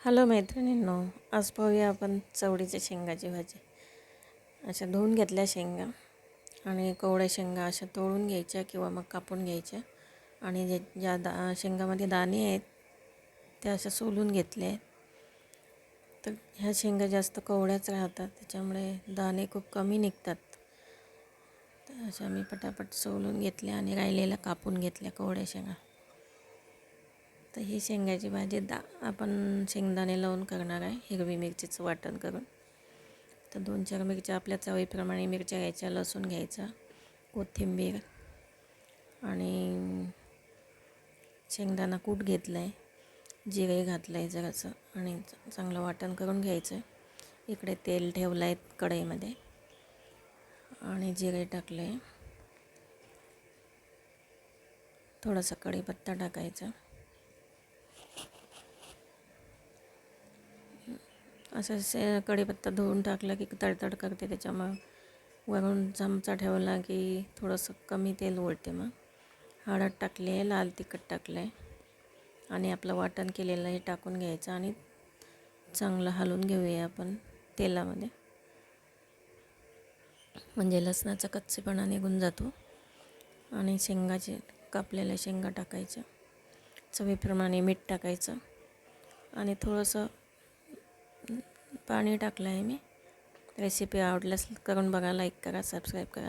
Hello मैत्रिणींनो आज पाहूया आपण चवडीच्या शेंगाची भाजी. अशा धुवून घेतल्या शेंगा आणि कोवड्या शेंगा अशा तोळून घ्यायच्या किंवा मग कापून घ्यायच्या. आणि जे ज्या दा शेंगामध्ये दाणे आहेत त्या अशा सोलून घेतल्या तर ह्या शेंगा जास्त कोवड्याच राहतात त्याच्यामुळे दाणे खूप कमी निघतात. तर अशा मी पटापट सोलून घेतल्या आणि राहिलेल्या कापून घेतल्या कोवड्या शेंगा. तर ही शेंगाची भाजी दा आपण शेंगदाणे लावून करणार आहे हिरवी मिरचीचं वाटण करून. तर दोन चार मिरच्या आपल्या चवीप्रमाणे मिरच्या घ्यायच्या लसूण घ्यायचा कोथिंबीर आणि शेंगदाणा कूट घेतलं आहे जिरे घातलं आहे जरासं आणि चांगलं वाटण करून घ्यायचं आहे इकडे तेल ठेवलं आहे कढईमध्ये आणि जिरे टाकले थोडासा कढीपत्ता टाकायचा. असं से कढीपत्ता धुवून टाकला की तडतड करते त्याच्यामुळं. वरून चमचा ठेवला की थोडंसं कमी तेल ओळते मग. हळद टाकली आहे लाल तिखट टाकलं आहे आणि आपलं वाटण केलेलं हे टाकून घ्यायचं आणि चांगलं हलवून घेऊया आपण तेलामध्ये. म्हणजे लसणाचा कच्चेपणा निघून जातो. आणि शेंगाचे कापलेल्या शेंगा टाकायच्या. चवीप्रमाणे मीठ टाकायचं. आणि थोडंसं पाणी टाकलं आहे मी. रेसिपी आवडल्यास करून बघा लाईक करा सबस्क्राईब करा.